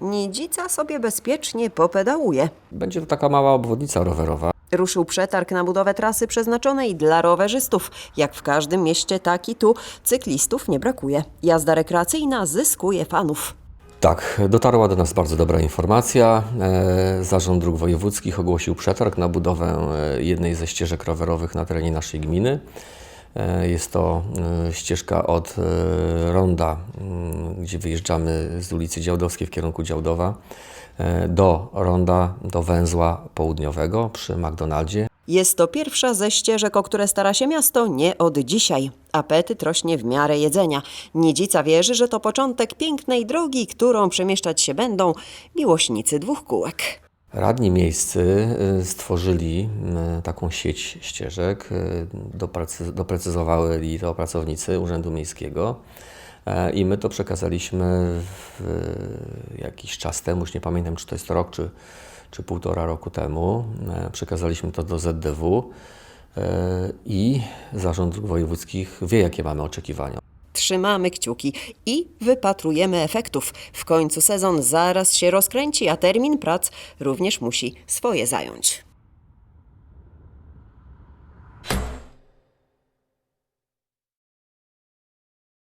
Nidzica sobie bezpiecznie popedałuje. Będzie to taka mała obwodnica rowerowa. Ruszył przetarg na budowę trasy przeznaczonej dla rowerzystów. Jak w każdym mieście, tak i tu cyklistów nie brakuje. Jazda rekreacyjna zyskuje fanów. Tak, dotarła do nas bardzo dobra informacja. E, Zarząd Dróg Wojewódzkich ogłosił przetarg na budowę e, jednej ze ścieżek rowerowych na terenie naszej gminy. E, Jest to e, ścieżka od e, ronda, mm, gdzie wyjeżdżamy z ulicy Działdowskiej w kierunku Działdowa, do ronda, do węzła południowego przy McDonaldzie. Jest to pierwsza ze ścieżek, o które stara się miasto nie od dzisiaj. Apetyt rośnie w miarę jedzenia. Nidzica wierzy, że to początek pięknej drogi, którą przemieszczać się będą miłośnicy dwóch kółek. Radni miejscy y, stworzyli y, taką sieć ścieżek, y, doprecy- doprecyzowali to pracownicy Urzędu Miejskiego e, i my to przekazaliśmy jakiś czas temu, już nie pamiętam czy to jest rok czy, czy półtora roku temu, E, przekazaliśmy to do ZDW e, i Zarząd Wojewódzkich wie jakie mamy oczekiwania. Trzymamy kciuki i wypatrujemy efektów. W końcu sezon zaraz się rozkręci, a termin prac również musi swoje zająć.